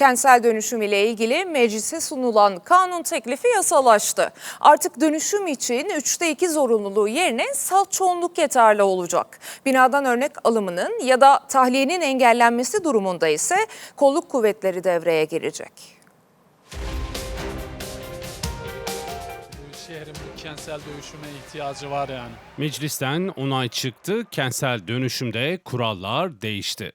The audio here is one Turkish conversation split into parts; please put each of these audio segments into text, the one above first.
Kentsel dönüşüm ile ilgili meclise sunulan kanun teklifi yasalaştı. Artık dönüşüm için 3'te 2 zorunluluğu yerine salt çoğunluk yeterli olacak. Binadan örnek alımının ya da tahliyenin engellenmesi durumunda ise kolluk kuvvetleri devreye girecek. Şehrin bir kentsel dönüşüme ihtiyacı var yani. Meclisten onay çıktı, kentsel dönüşümde kurallar değişti.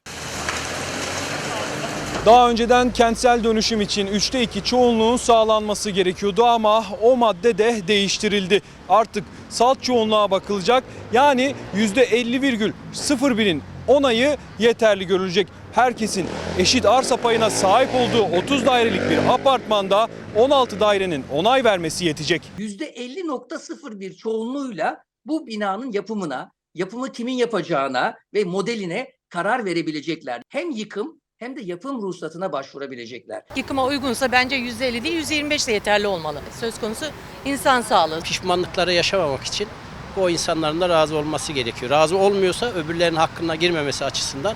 Daha önceden kentsel dönüşüm için 3'te 2 çoğunluğun sağlanması gerekiyordu ama o madde de değiştirildi. Artık salt çoğunluğa bakılacak. Yani %50,01'in onayı yeterli görülecek. Herkesin eşit arsa payına sahip olduğu 30 dairelik bir apartmanda 16 dairenin onay vermesi yetecek. %50.01 çoğunluğuyla bu binanın yapımına, yapımı kimin yapacağına ve modeline karar verebilecekler. Hem yıkım hem de yapım ruhsatına başvurabilecekler. Yıkıma uygunsa bence %50 değil %25 de yeterli olmalı. Söz konusu insan sağlığı. pişmanlıkları yaşamamak için o insanların da razı olması gerekiyor. Razı olmuyorsa öbürlerinin hakkına girmemesi açısından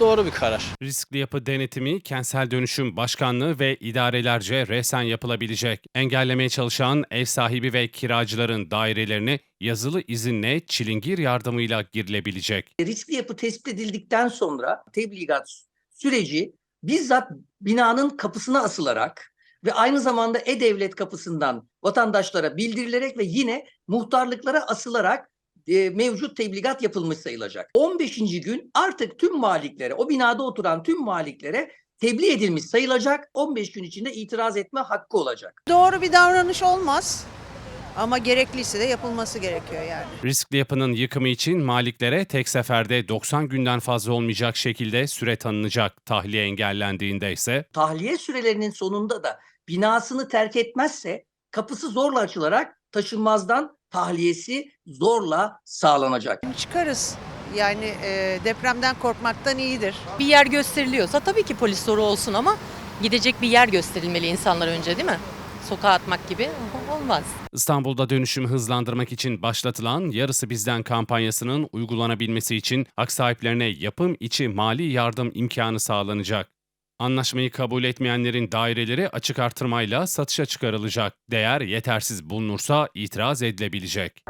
doğru bir karar. Riskli yapı denetimi, kentsel dönüşüm başkanlığı ve idarelerce resen yapılabilecek. Engellemeye çalışan ev sahibi ve kiracıların dairelerine yazılı izinle çilingir yardımıyla girilebilecek. Riskli yapı tespit edildikten sonra tebligat süreci bizzat binanın kapısına asılarak ve aynı zamanda E-Devlet kapısından vatandaşlara bildirilerek ve yine muhtarlıklara asılarak e, mevcut tebligat yapılmış sayılacak. 15. gün artık tüm maliklere, o binada oturan tüm maliklere tebliğ edilmiş sayılacak. 15 gün içinde itiraz etme hakkı olacak. Doğru bir davranış olmaz. Ama gerekliyse de yapılması gerekiyor yani. Riskli yapının yıkımı için maliklere tek seferde 90 günden fazla olmayacak şekilde süre tanınacak. Tahliye engellendiğinde ise tahliye sürelerinin sonunda da binasını terk etmezse kapısı zorla açılarak taşınmazdan tahliyesi zorla sağlanacak. Çıkarız. Yani e, depremden korkmaktan iyidir. Bir yer gösteriliyorsa tabii ki polis soru olsun ama gidecek bir yer gösterilmeli insanlar önce değil mi? Sokağa atmak gibi olmaz. İstanbul'da dönüşümü hızlandırmak için başlatılan Yarısı Bizden kampanyasının uygulanabilmesi için hak sahiplerine yapım içi mali yardım imkanı sağlanacak. Anlaşmayı kabul etmeyenlerin daireleri açık artırmayla satışa çıkarılacak. Değer yetersiz bulunursa itiraz edilebilecek.